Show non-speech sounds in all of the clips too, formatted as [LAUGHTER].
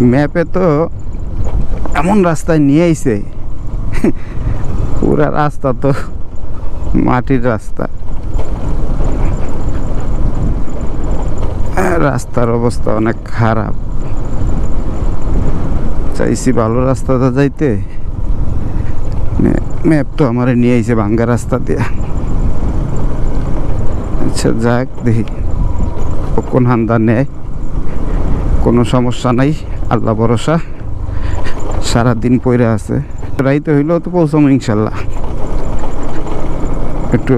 ম্যাপে তো এমন রাস্তায় নিয়ে আইছে। পুরা রাস্তা তো মাটির রাস্তা। রাস্তার অবস্থা অনেক খারাপ। চাইছি ভালো রাস্তাটা যাইতে। ম্যাপ তো আমার নিয়ে আইছে ভাঙ্গা রাস্তা দিয়ে। আচ্ছা যাক দেখি। কোন হান্দা নেয়? কোনো সমস্যা নাই। আল্লাহ ভরসা, সারাদিন পইরে আছে। রাইতে হইলেও তো পৌঁছাম ইনশাল্লাহ। একটু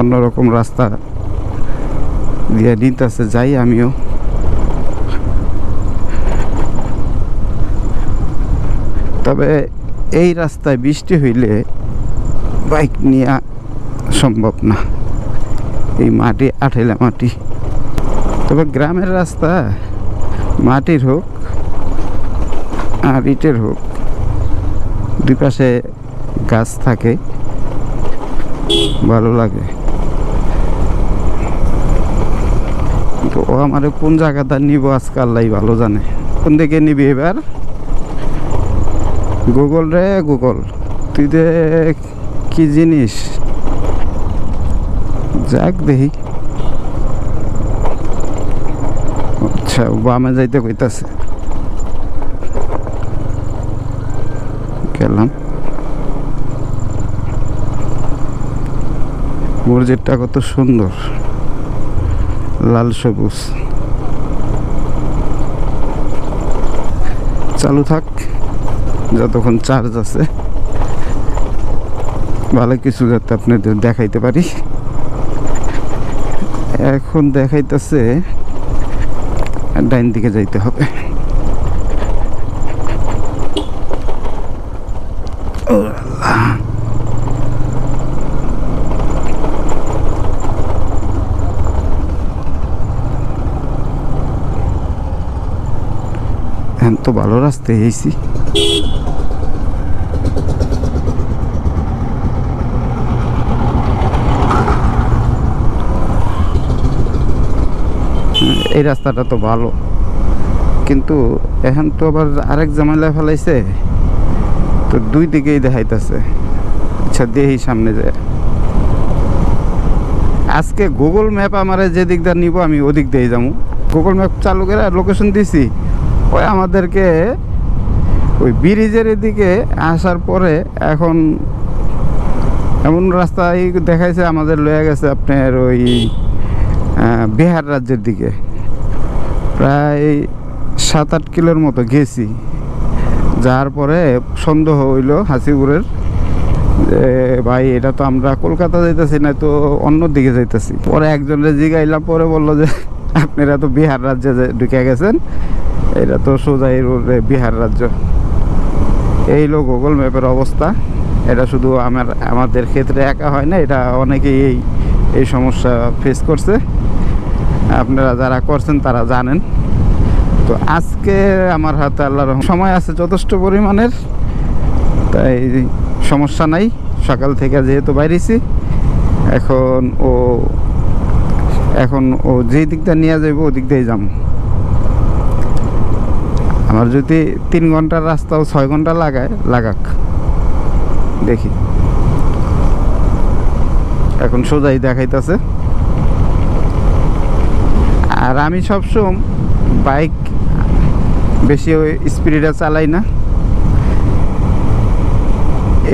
অন্যরকম রাস্তা দিয়ে নিতেছে, যাই আমিও। তবে এই রাস্তায় বৃষ্টি হইলে বাইক নিয়ে সম্ভব না। এই মাটি আঠেলা মাটি। তবে গ্রামের রাস্তা মাটির হোক আর ইটের হোক দুই পাশে গাছ থাকে, ভালো লাগে। তো ও আমার কোন জায়গাটা নিব আজকে আল্লাহ ভালো জানে। কোন দিকে নিবি এবার? গুগল রে গুগল, তুই দে কি জিনিস। যাক দেখি। আচ্ছা বামে যাইতে কইতাছে। গেলাম। মসজিদটা কত সুন্দর। লাল সবুজ। চালু থাক, যতক্ষণ চার্জ আছে। ভালো কিছু যাতে আপনাদের দেখাইতে পারি। এখন দেখাইতেছে ডাইন দিকে যাইতে হবে। তো ভালো রাস্তায় এসি এই রাস্তাটা তো ভালো। কিন্তু এখন তো আবার আরেক জামাইলা ফেলাইছে। তো দুই দিকেই দেখাইতেছে। আচ্ছা দেহি সামনে যায় আজকে গুগল ম্যাপ আমার যে দিক দিয়ে নিব, আমি ওদিক দিয়ে যাব। গুগল ম্যাপ চালু করে লোকেশন দিছি। ওই আমাদেরকে ওই ব্রিজের দিকে আসার পরে এখন এমন রাস্তায় দেখাইছে, আমাদের লয়ে গেছে আপনার ওই বিহার রাজ্যের দিকে। প্রায় সাত আট কিলোর মতো গেছি। যার পরে সন্দেহ হইল যে, ভাই, এটা তো আমরা কলকাতা যাইতেছি না, তো অন্য দিকে যাইতেছি। পরে একজনের জিগাইলাম, পরে বলল যে, আপনারা তো বিহার রাজ্যে ঢুকে গেছেন, এটা তো সোজাই বিহার রাজ্য। এই হলো গুগল ম্যাপের অবস্থা, এটা শুধু আমার, আমাদের ক্ষেত্রে একা হয় না, এটা অনেকেই এই এই সমস্যা ফেস করছে। আপনারা যারা করছেন তারা জানেন। তো আজকে আমার হাতে আল্লাহর সময় আছে যথেষ্ট পরিমাণের, তাই সমস্যা নাই। সকাল থেকে যেহেতু বাইরেছি, এখন ও এখন ও যেই দিকটা নিয়ে যাইব ওদিক দিয়েই যাম। আমার যদি তিন ঘণ্টার রাস্তাও ছয় ঘণ্টা লাগায়, লাগাক। দেখি। এখন সোজাই দেখাইতেছে। আর আমি সবসময় বাইক বেশি স্পিডে চালাই না।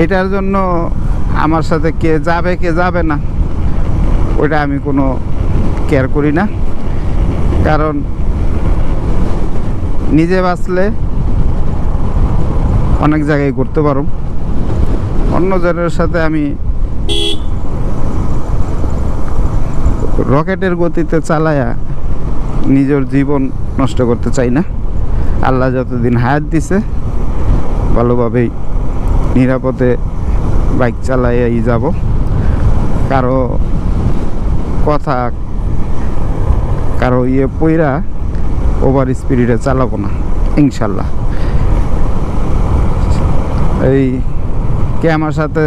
এটার জন্য আমার সাথে কে যাবে কে যাবে না ওটা আমি কোনো কেয়ার করি না। কারণ নিজে বাঁচলে অনেক জায়গায় করতে পারো। অন্য জনের সাথে আমি রকেটের গতিতে চালায়া নিজের জীবন নষ্ট করতে চাই না। আল্লাহ যতদিন হায়াত দিছে, ভালোভাবেই নিরাপদে বাইক চালাইয়াই যাব। কারও কথা, কারও ইয়ে পইরা ওভার স্পিডে চালাবো না, ইনশাল্লাহ। এই কে আমার সাথে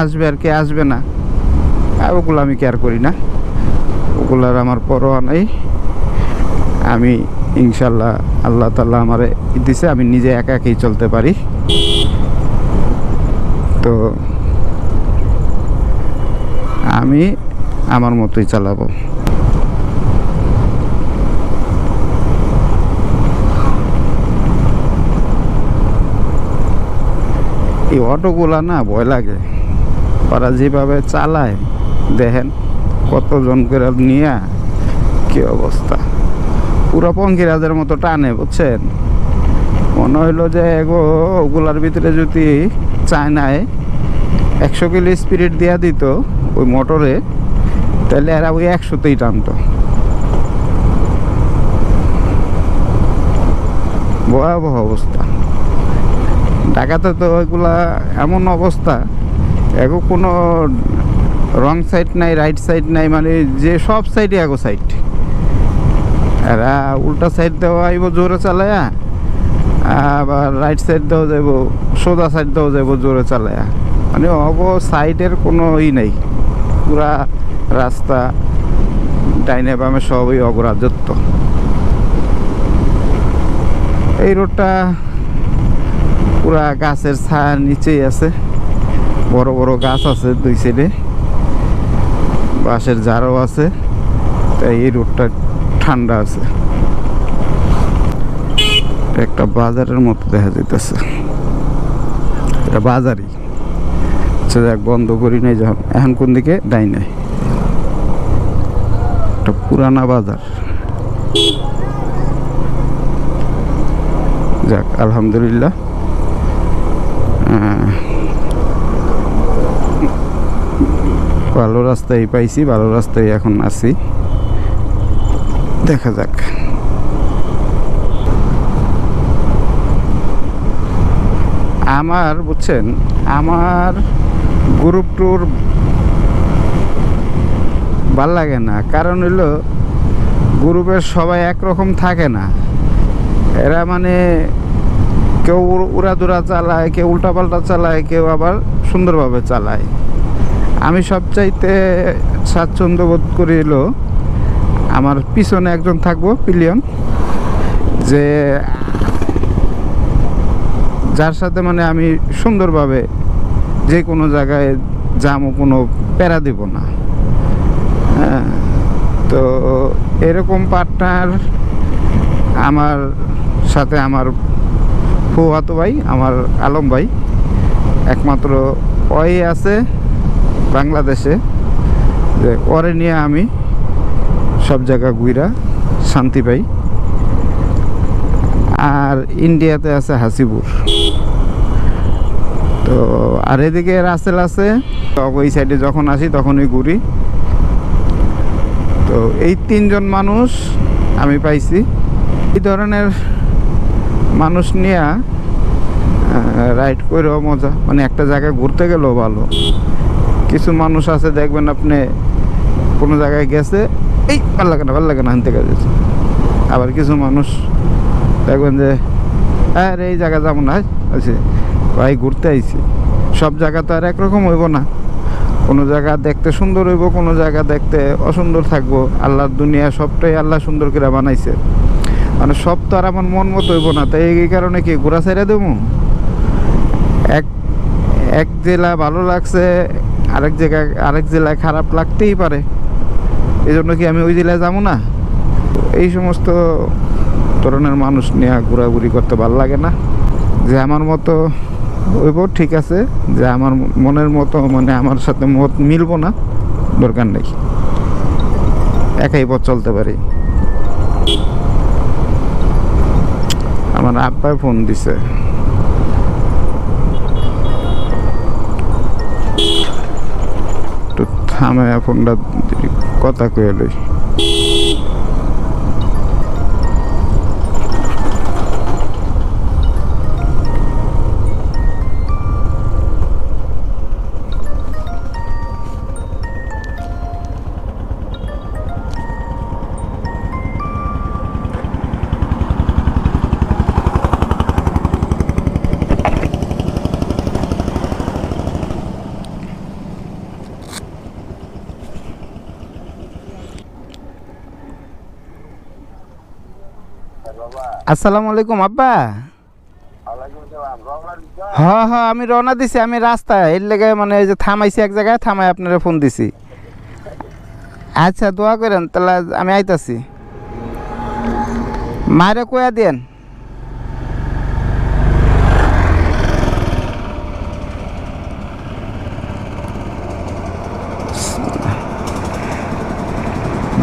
আসবে আর কে আসবে না, ওগুলো আমি কেয়ার করি না। ওগুলার আমার পরোয়া নেই। আমি ইনশাল্লাহ আল্লাহ তাল্লাহ আমার দিছে, আমি নিজে একা একাই চলতে পারি। তো আমি আমার মতোই চালাবো। এই অটোগুলা না ভয় লাগে। ওরা যেভাবে চালায়, দেখেন কতজন করে নিয়ে, কি অবস্থা। পুরো পঙ্কিরাজের মতো টানে, বুঝছেন? মনে হইল যে এগো ওগুলার ভিতরে যদি চায়নায় একশো কিলো স্পিরিট দিয়া দিত ওই মোটরে, তাহলে এরা ওই একশোতেই টানতো। ভয়াবহ অবস্থা। ঢাকাতে তো ওইগুলা এমন অবস্থা, এগো কোনো রং সাইড নাই, রাইট সাইড নাই মানে যে সব সাইডে এগো সাইড। এরা উল্টা সাইড দেওয়া আইব, জোরে চালায়া। আবার রাইট সাইড দেওয়া যাইব, সোজা সাইড দেওয়া যাইব, জোরে চালায়া। মানে অব সাইডের কোনো ই নেই। পুরা রাস্তা, ডাইনে বামে সবই অগ্রাজত্ব এই রোডটা পুরা গাছের ছায়ার নিচেই আছে। বড় বড় গাছ আছে দুই সাইডে বাঁশের ঝাড়ও আছে। তাই এই রোডটা ঠান্ডা আছে। একটা বাজারের মতো দেখা যাইতেছে। এটা বাজারই। আচ্ছা যাক, বন্ধ করি নাই যখন। এখন কোন দিকে? ডাই নাই। একটা পুরানা বাজার। যাক, আলহামদুলিল্লাহ। ভালো রাস্তায় পাইছি, ভালো রাস্তায় এখন আছি। দেখা যাক। আমার, বুঝছেন, আমার গ্রুপ ট্যুর ভালো লাগে না। কারণ হইল গ্রুপের সবাই একরকম থাকে না। এরা মানে কেউ উড়াদুরা চালায়, কেউ উল্টাপাল্টা চালায়, কেউ আবার সুন্দরভাবে চালায়। আমি সবচাইতে স্বাচ্ছন্দ্য বোধ করি এলো আমার পিছনে একজন থাকব, পিলিয়ন, যে যার সাথে মানে আমি সুন্দরভাবে যে কোনো জায়গায় যামো, কোনো প্যারা দিব না। হ্যাঁ তো এরকম পার্টনার আমার সাথে আমার ফুয়াতো ভাই, আমার আলম ভাই, একমাত্র ওই আছে বাংলাদেশে, যে ওরে নিয়ে আমি সব জায়গা ঘুরা শান্তি পাই। আর ইন্ডিয়াতে আছে হাসিপুর। তো, আর এদিকে রাসেল আছে ওই সাইডে যখন আসি তখনই ঘুরি। তো এই তিনজন মানুষ আমি পাইছি। এই ধরনের মানুষ নিয়ে রাইড করেও মজা। মানে একটা জায়গায় ঘুরতে গেলেও ভালো। কিছু মানুষ আছে দেখবেন আপনি কোনো জায়গায় গেছে এই ভালো লাগে না, ভালো লাগে না হানতে গেছে আবার কিছু মানুষ দেখবেন যে হ্যাঁ এই জায়গা যাব না। আছে ভাই ঘুরতে আইছি। সব জায়গা তো আর একরকম হইব না। কোনো জায়গা দেখতে সুন্দর হইব, কোনো জায়গা দেখতে অসুন্দর থাকব। আল্লাহর দুনিয়া সবটাই আল্লাহ সুন্দর করে বানাইছে। মানে সব তো আর আমার মন মতো হইব না। তাই এই কারণে কি ঘোরা ছেড়ে দেবো? এক এক জেলা ভালো লাগছে, আরেক জায়গায় আরেক জেলায় খারাপ লাগতেই পারে। এই জন্য কি আমি ওই জেলায় যাব না? এই সমস্ত ধরনের মানুষ নিয়ে ঘোরাঘুরি করতে ভালো লাগে না। যে আমার মতো হইব, ঠিক আছে। যে আমার মনের মতো মানে আমার সাথে মত মিলবো না, দরকার নেই। একাই পথ চলতে পারি। আমার আব্বাই ফোন দিছে। একটু থামে ফোনটা কথা কয়ে লই আসসালামু আলাইকুম, আব্বা। হ্যাঁ হ্যাঁ আমি রওনা দিছি, আমি রাস্তায়। এর লেগে মানে এই যে থামাইছি এক জায়গায় থামাই আপনারা ফোন দিছি। আচ্ছা দোয়া করেন, তাহলে আমি আইতাছি। মায়েরা কয়া দেন?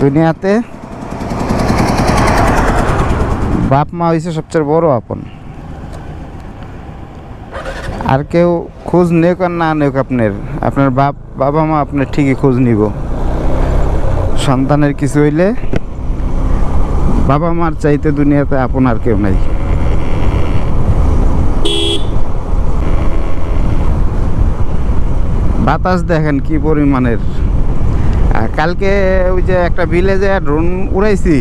দুনিয়াতে বাপ মা হয়েছে সবচেয়ে বড় আপন। আর কেউ খোঁজ নেক আর না নেক আপনার। আপনার বাপ, বাবা মা আপনার ঠিকই খোঁজ নিব। সন্তানের কিছু হইলে বাবা মার চাইতে দুনিয়াতে আপন আর কেউ নাই। বাতাস দেখেন কি পরিমাণের। কালকে ওই যে একটা ভিলেজে ড্রোন উড়াইছি।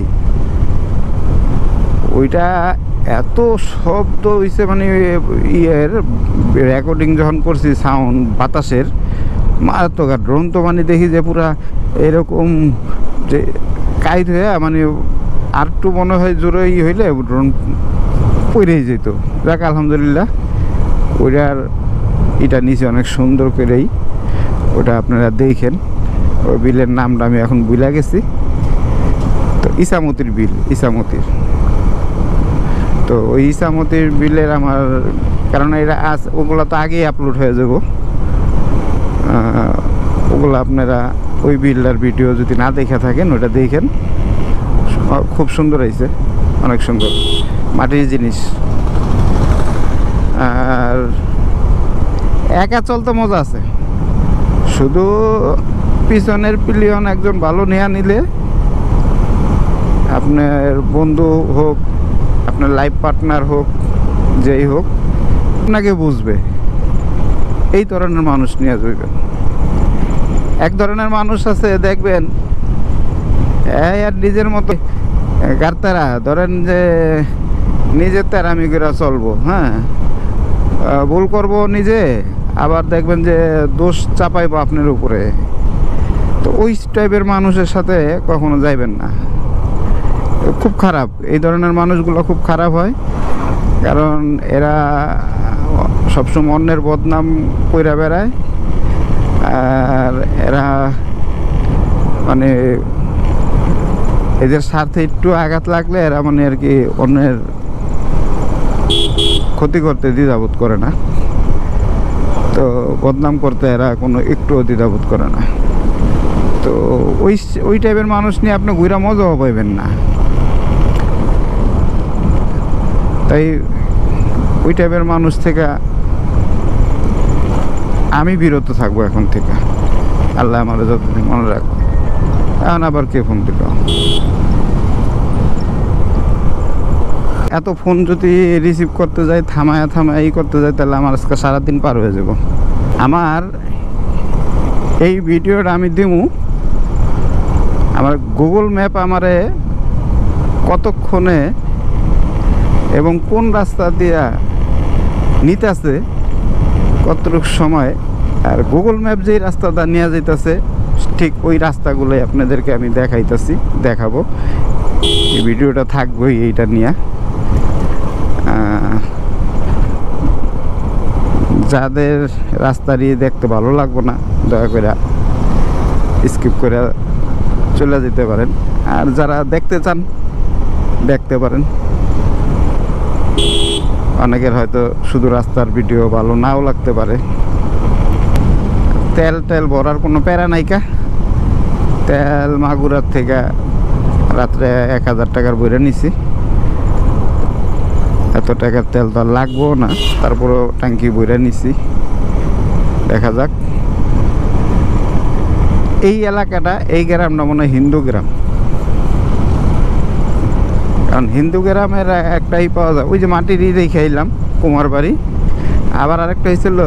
ওইটা এত শব্দ হইছে মানে ইয়ের রেকর্ডিং যখন করছি সাউন্ড বাতাসের, মারাত্মক আর ড্রোন তো মানে দেখি যে পুরা এরকম যে কাইট হয়ে মানে আর একটু মনে হয় জোরে ই হইলে ড্রোন পড়েই যেত। যাক, আলহামদুলিল্লাহ, ওইটার এটা নিচে অনেক সুন্দর করেই ওটা আপনারা দেখেন। ওই বিলের নামটা আমি এখন ভুলে গেছি। তো ইসামতির বিল, ইসামতির। তো ওই ইসামতির বিলের আমার, কারণ এটা আজ ওগুলো তো আগেই আপলোড হয়ে যাব। ওগুলো আপনারা ওই বিলটার ভিডিও যদি না দেখে থাকেন, ওটা দেখেন। খুব সুন্দর হয়েছে, অনেক সুন্দর। মাটির জিনিস। আর একা চলতে মজা আছে। শুধু পিছনের পিলিয়ন একজন ভালো নেয়া নিলে, আপনার বন্ধু হোক আপনার লাইফ পার্টনার হোক, যেই হোক, আপনাকে বুঝবে। এই ধরনের মানুষ নিয়ে যাবেন এক ধরনের মানুষ আছে, দেখবেন আর নিজের মতো গার্তারা ধরেন যে নিজের তেরামি করে চলবো হ্যাঁ? ভুল করব নিজে, আবার দেখবেন যে দোষ চাপাইবো আপনার উপরে। তো ওই টাইপের মানুষের সাথে কখনো যাইবেন না। খুব খারাপ। এই ধরনের মানুষগুলো খুব খারাপ হয়। কারণ এরা সবসময় অন্যের বদনাম কইরা বেড়ায়। আর এরা মানে এদের স্বার্থে একটু আঘাত লাগলে এরা মানে আর কি অন্যের ক্ষতি করতে দ্বিধাবোধ করে না। তো বদনাম করতে এরা কোনো একটুও দ্বিধাবোধ করে না। তো ওই ওই টাইপের মানুষ নিয়ে আপনি ঘুরা মজাও পাইবেন না। তাই ওই টাইপের মানুষ থেকে আমি বিরত থাকব এখন থেকে। আল্লাহ আমার যতদিন মনে রাখব এখন আবার কে ফোন দিল এত ফোন যদি রিসিভ করতে যাই, থামায়া থামায়া এই করতে যাই, তাহলে আমার আজকে সারাদিন পার হয়ে যাব। আমার এই ভিডিওটা আমি দিমু, আমার গুগল ম্যাপ আমারে কতক্ষণে এবং কোন রাস্তা দিয়া নিতেছে কতটুকু সময়, আর গুগল ম্যাপ যেই রাস্তাটা নিয়ে যাইতেছে, ঠিক ওই রাস্তাগুলোই আপনাদেরকে আমি দেখাইতেছি, দেখাবো। এই ভিডিওটা থাকবোই এইটা নিয়ে। যাদের রাস্তা দিয়ে দেখতে ভালো লাগবে না, দয়া করে স্কিপ করে চলে যেতে পারেন। আর যারা দেখতে চান, দেখতে পারেন। অনেকের হয়তো শুধু রাস্তার ভিডিও ভালো নাও লাগতে পারে। তেল টেল ভরার কোনো প্যারা নাইকা তেল মাগুরার থেকে রাত্রে এক হাজার টাকার বইরে নিছি। এত টাকার তেল তো আর লাগবো না, তারপরও ট্যাঙ্কি বইরে নিছি। দেখা যাক। এই এলাকাটা, এই গ্রামটা মনে হয় হিন্দু গ্রাম। কারণ হিন্দু গ্রামের একটাই পাওয়া যায়। ওই যে মাটির ই রেখে এলাম কুমার বাড়ি। আবার আরেকটা হয়েছিল,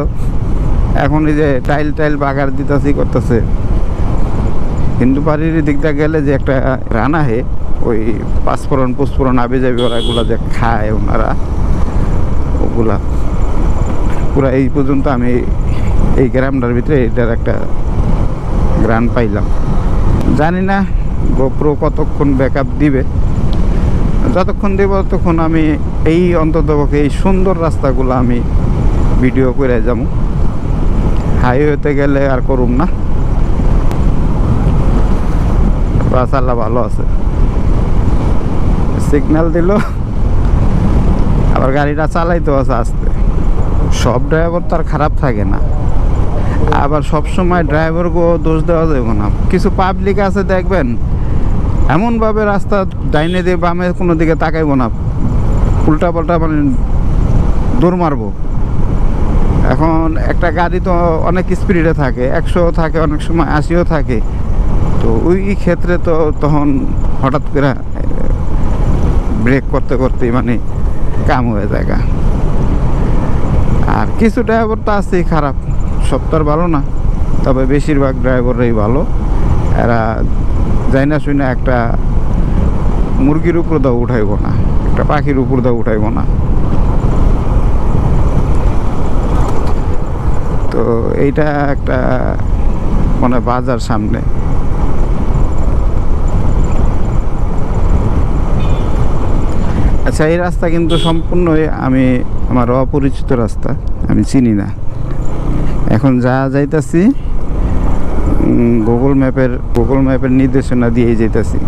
এখন এই যে টাইল টাইল বাগার দিতেছি করতেছে। হিন্দু বাড়ির দিকটা গেলে যে একটা রান্না হে, ওই পাঁচফোড়ন পুষ্পোড়ন আবে যাবে ওরা এগুলা যে খায় ওনারা, ওগুলা। পুরা এই পর্যন্ত আমি এই গ্রামটার ভিতরে এটার একটা গ্রান পাইলাম। জানি না গোপ্রো কতক্ষণ ব্যাকআপ দিবে। যতক্ষণ দেব ততক্ষণ আমি এই অন্ততপক্ষে এই সুন্দর রাস্তাগুলো আমি ভিডিও করে যাব। হাইওয়েতে গেলে আর করুম না। রাস্তাটা ভালো আছে। সিগন্যাল দিল। আবার গাড়িটা চালাইতে আছে আস্তে। সব ড্রাইভার তো আর খারাপ থাকে না। আবার সব সময় ড্রাইভারকেও দোষ দেওয়া যাবে না। কিছু পাবলিক আছে দেখবেন এমনভাবে রাস্তা ডাইনে দিয়ে বামে কোনো দিকে তাকাইবো না। উল্টা পাল্টা মানে দৌড় মারবো। এখন একটা গাড়ি তো অনেক স্পিডে থাকে একশো থাকে, অনেক সময় আশিও থাকে। তো ওই ক্ষেত্রে তো তখন হঠাৎ করে ব্রেক করতে করতে মানে কাম হয়ে যায়। আর কিছু ড্রাইভার তো আছেই খারাপ, সব ভালো না। তবে বেশিরভাগ ড্রাইভাররাই ভালো। এরা যাই না শুনে একটা মুরগির উপর দাও উঠাইব না, একটা পাখির উপর দাও উঠাইব না। তো এইটা একটা মানে বাজার সামনে। আচ্ছা এই রাস্তা কিন্তু সম্পূর্ণই আমি, আমার অপরিচিত রাস্তা, আমি চিনি না। এখন যা যাইতাছি গুগল ম্যাপের গুগল ম্যাপের নির্দেশনা দিয়েই যাইতাছি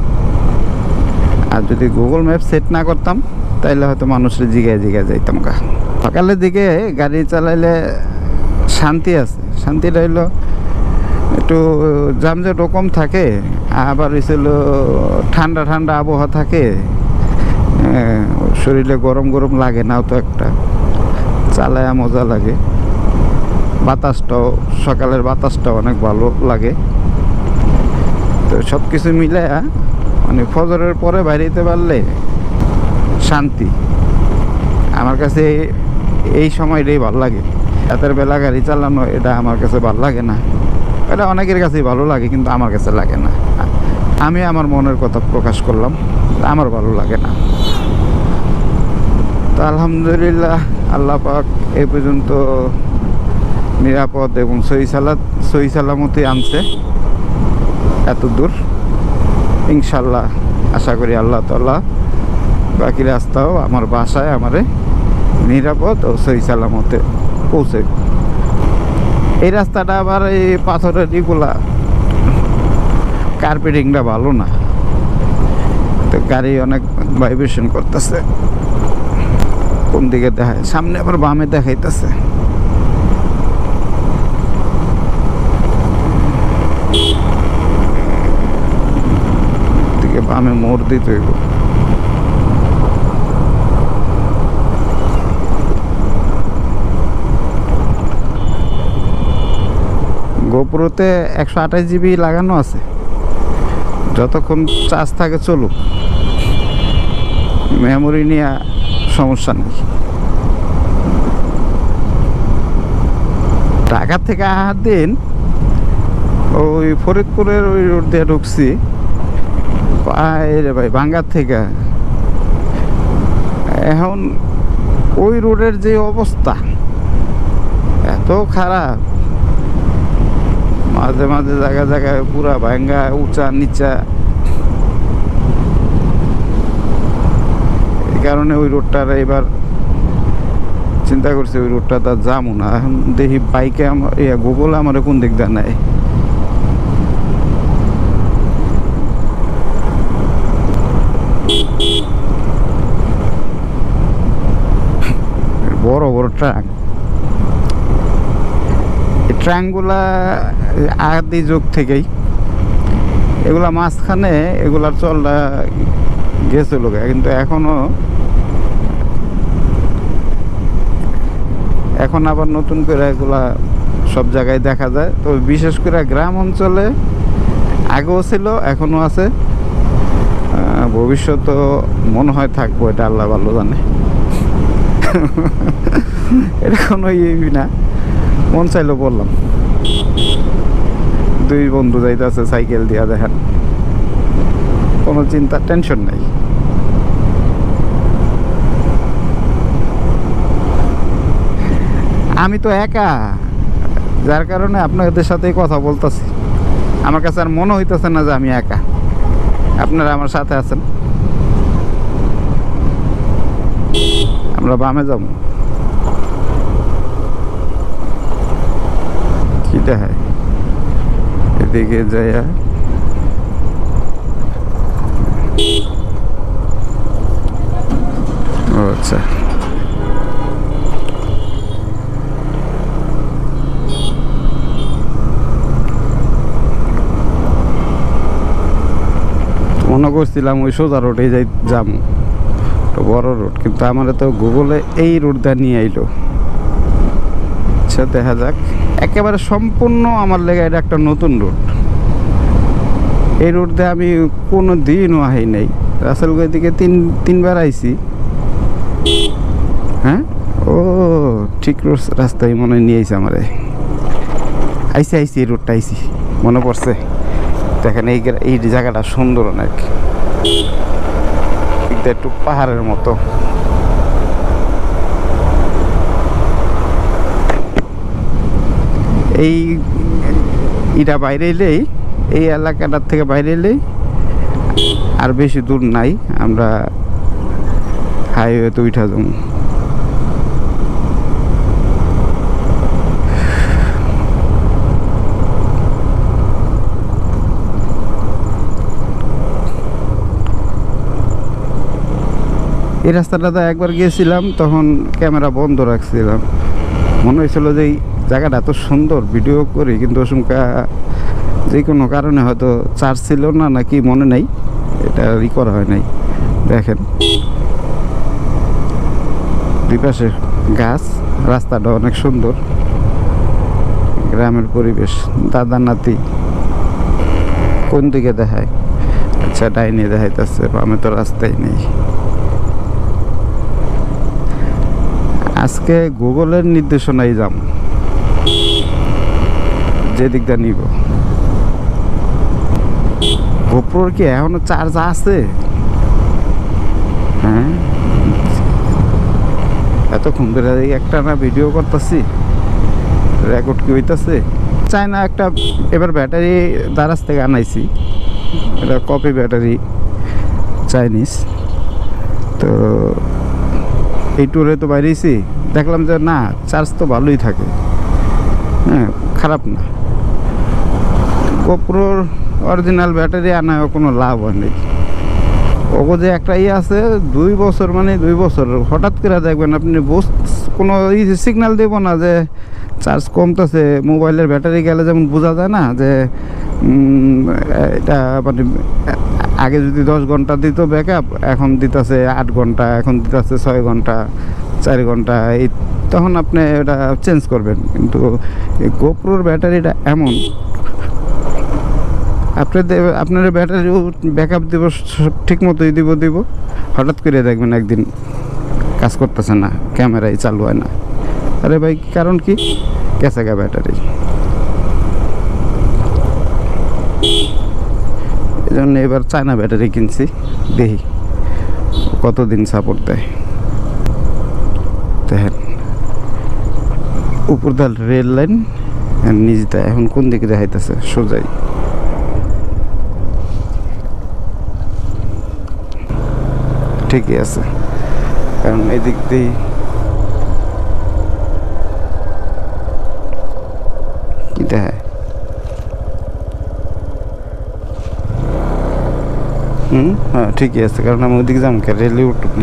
আর যদি গুগল ম্যাপ সেট না করতাম, তাইলে হয়তো মানুষের জিগায় জিগায় যাইতাম গা। সকালের দিকে গাড়ি চালাইলে শান্তি আছে। শান্তিটা হইল একটু জামজট কম থাকে, আবার হয়েছিল ঠান্ডা ঠান্ডা আবহাওয়া থাকে। শরীরে গরম গরম লাগে না তো একটা। চালায়া মজা লাগে। বাতাসটাও, সকালের বাতাসটাও অনেক ভালো লাগে। তো সব কিছু মিলে মানে ফজরের পরে বাইরেতে পারলে শান্তি। আমার কাছে এই সময়টাই ভালো লাগে। রাতের বেলা গাড়ি চালানো, এটা আমার কাছে ভালো লাগে না। এটা অনেকের কাছেই ভালো লাগে, কিন্তু আমার কাছে লাগে না। আমি আমার মনের কথা প্রকাশ করলাম, আমার ভালো লাগে না। তো আলহামদুলিল্লাহ, আল্লাহ পাক এই পর্যন্ত নিরাপদ এবং সহি সালাত, সহি আনছে এত দূর। ইনশাল্লাহ আশা করি আল্লাহ তাল্লাহ বাকি রাস্তাও আমার বাসায় আমারে নিরাপদ ও সহি সালামতে পৌঁছে এই রাস্তাটা আবার এই পাথরের ইগুলা কার্পেটিংটা ভালো না। তো গাড়ি অনেক ভাইব্রেশন করতেছে। কোন দিকে দেখায়? সামনে আবার বামে দেখাইতেছে দিকে বামে মোড় দিতে হইব। গোপুরতে একশো আঠাশ জিবি লাগানো আছে। যতক্ষণ চার্জ থাকে চলুক। মেমোরি নিয়ে সমস্যা নেই। ঢাকা থেকে আহার দিন ওই ফরিদপুরের ওই রোড দিয়ে ঢুকছি। পায়ে রে ভাই, ভাঙ্গার থেকে। এখন ওই রোডের যে অবস্থা, এত খারাপ। মাঝে মাঝে জায়গায় জায়গায় পুরা ভাঙ্গা, উঁচা, নিচা। এই কারণে ওই রোডটার এবার চিন্তা করছি ওই রোডটা তার যাব না। এখন দেখি বাইকে আমার, ইয়া গুগল আমার কোন দিক দিয়ে নেয় বড় বড় ট্রাক এই ট্রাকগুলা আদি যুগ থেকেই এগুলা মাঝখানে এগুলার চলটা গেছিল কিন্তু এখনও এখন আবার নতুন করে এগুলা সব জায়গায় দেখা যায়। তো বিশেষ করে গ্রাম অঞ্চলে আগেও ছিল এখনও আছে। আহ, ভবিষ্যতেও মনে হয় থাকব এটা আল্লাহ ভালো জানে। [LAUGHS] এটা কোনো ইয়ে না। মন চাইলো বললাম। দুই বন্ধু যাইতেছে সাইকেল দিয়া দেখেন। কোনো চিন্তা, টেনশন নাই। আমি তো একা, যার কারণে আপনাদের সাথেই কথা বলতেছি। আমার কাছে আর মনে হইতেছে না যে আমি একা। আপনারা আমার সাথে আছেন। আমরা বামে যাব। কি দেখায় এদিকে যাইয়া আচ্ছা। মনে করছিলাম ওই সোজা রোডে যাই যাম। তো বড় রোড কিন্তু আমার তো গুগলে এই রোডটা নিয়ে আইলো। আচ্ছা দেখা যাক। একেবারে সম্পূর্ণ আমার লেগে এটা একটা নতুন রোড এই রোড দিয়ে আমি কোনো দিনও আহি নাই। রাসেলগঞ্জ দিকে তিন, তিনবার আইছি। হ্যাঁ? ও, ঠিক রাস্তায় মনে নিয়ে আইছে আমারে। আইসি আইসি এই রোডটা আইসি মনে পড়ছে। দেখেন এই এই জায়গাটা সুন্দর অনেক। একটু পাহাড়ের মতো। এই এটা বাইরে এলেই, এই এলাকাটার থেকে বাইরে এলেই আর বেশি দূর নাই, আমরা হাইওয়েতে উঠা যাব। এই রাস্তাটাতে একবার গিয়েছিলাম, তখন ক্যামেরা বন্ধ রাখছিলাম। মনে হয়েছিল যে জায়গাটা এত সুন্দর ভিডিও করি, কিন্তু ওসমকা যে কোনো কারণে হয়তো চার্জ ছিল না নাকি মনে নেই, এটা ই করা হয় নাই। দেখেন। দুই পাশে গাছ, রাস্তাটা অনেক সুন্দর। গ্রামের পরিবেশ, দাদা নাতি কোন দিকে দেখায়? আচ্ছা ডাইনে দেখাইতেছে আমি তো রাস্তায় নেই। আজকে গুগলের নির্দেশনায় যাম। যে দিকটা নিব। গোপ্রোর কি এখনও চার্জ আছে? হ্যাঁ? এতক্ষণ ধরে একটা না ভিডিও করতেছি রেকর্ড কি হইতাছে? চায়না একটা এবার ব্যাটারি দারাজ থেকে আনাইছি। এটা কপি ব্যাটারি চাইনিজ তো এই ট্যুরে তো বাইরেছি। দেখলাম যে না চার্জ তো ভালোই থাকে। হ্যাঁ খারাপ না। গোপ্রোর অরিজিনাল ব্যাটারি আনায় কোনো লাভ হয় নেই ওগো যে একটা ইয়ে আছে, দুই বছর মানে দুই বছর, হঠাৎ করে দেখবেন আপনি বুঝ, কোনো ই সিগন্যাল দেব না যে চার্জ কমতেছে মোবাইলের ব্যাটারি গেলে যেমন বোঝা যায় না যে এটা মানে আগে যদি দশ ঘণ্টা দিত ব্যাকআপ এখন দিতেছে আট ঘণ্টা, এখন দিতেছে ছয় ঘণ্টা, চার ঘণ্টা, এই তখন আপনি এটা চেঞ্জ করবেন। কিন্তু গোপ্রোর ব্যাটারিটা এমন। আপনাদের আপনার ব্যাটারি ব্যাকআপ দিব ঠিক মতোই দিব দিব। হঠাৎ করে দেখবেন একদিন কাজ করতেছে না, ক্যামেরাই চালু হয় না। আরে ভাই কারণ কি? ক্যাসাগা ব্যাটারি। এই জন্য এবার চায়না ব্যাটারি কিনছি, দেখি কতদিন সাপোর্ট দেয় দেখেন উপর দাল রেল লাইন নিচ এখন কোন দিকে দেখাইতেছে? সোজাই। ঠিকই আছে। কারণ এদিক দিয়ে কি দেখায়? হুম? হ্যাঁ ঠিকই আছে। কারণ আমি ওদিকে যাম কে রেলে উঠুক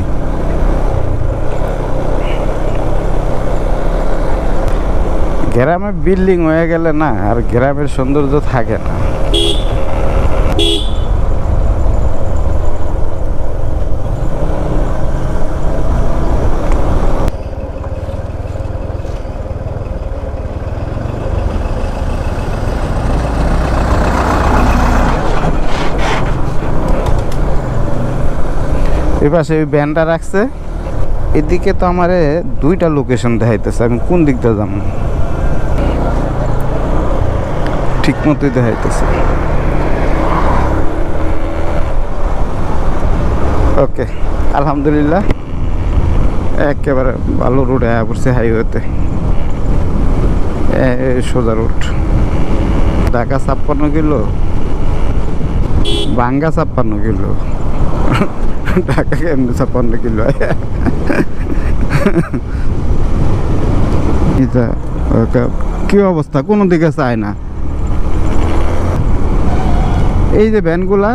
গ্রামে বিল্ডিং হয়ে গেলে না, আর গ্রামের সৌন্দর্য থাকে না। এই পাশে ওই ভ্যানটা রাখছে। এদিকে তো আমারে দুইটা লোকেশন দেখাইতেছে, আমি কোন দিকটা যাব? ঠিক মতোই দেখাইতেছে। ওকে, আলহামদুলিল্লাহ। একেবারে ভালো রোডে আয়া পড়ছে হাইওয়েতে। সোজা রোড। ঢাকা ছাপ্পান্ন কিলো, বাঙ্গা ছাপ্পান্ন কিলো। ঢাকা কেমনি ছাপ্পান্ন কিলো কি অবস্থা? কোনো দিকে চায় না। এই যে ভ্যানগুলা,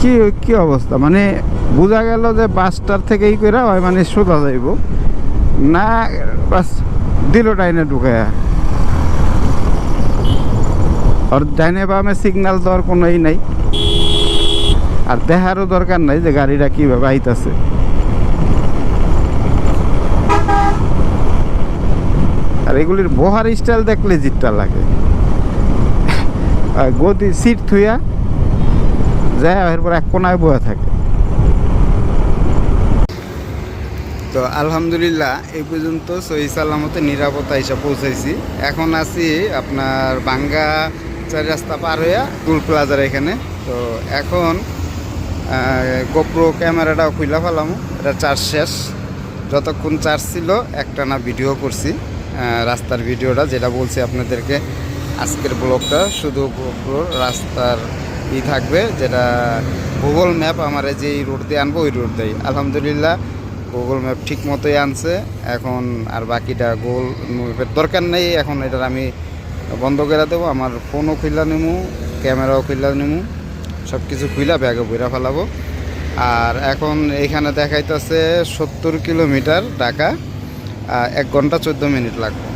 কি কি অবস্থা? মানে বোঝা গেল যে বাসটার থেকে ই করে হয় মানে সোজা যাইব। না, বাস দিল টাইনে ঢুকে আর ডাইনে বামে সিগন্যাল দেওয়ার কোনো ই নাই। আর দেখারও দরকার নাই যে গাড়িটা কীভাবে আইতাছে। আর এগুলির বহার স্টাইল দেখলে জিতটা লাগে। গদি সিট থুইয়া যায় এরপর এক কোনায় বয়ে থাকে। তো আলহামদুলিল্লাহ, এই পর্যন্ত সহি সালামতে নিরাপত্তা এসে পৌঁছাইছি। এখন আছি আপনার বাঙ্গা চার রাস্তা পার হইয়া টুল প্লাজার এখানে তো এখন গোপ্রো ক্যামেরাটাও খুইলা ফেলাম এটা চার্জ শেষ। যতক্ষণ চার্জ ছিল একটা না ভিডিও করছি রাস্তার ভিডিওটা যেটা বলছি আপনাদেরকে। আজকের ব্লগটা শুধু রাস্তার ই থাকবে, যেটা গুগল ম্যাপ আমার যে রোড দিয়ে আনব, ওই রোড দিয়ে আলহামদুলিল্লাহ গুগল ম্যাপ ঠিক মতোই আনছে। এখন আর বাকিটা গুগল ম্যাপের দরকার নেই। এখন এটার আমি বন্ধ করে দেবো। আমার ফোনও খুললা নেব ক্যামেরাও খুললা নেব সব কিছু খুইলা ব্যাগে বইরা ফেলাবো। আর এখন এখানে দেখাইতেছে সত্তর কিলোমিটার ঢাকা এক ঘণ্টা চোদ্দ মিনিট লাগবে।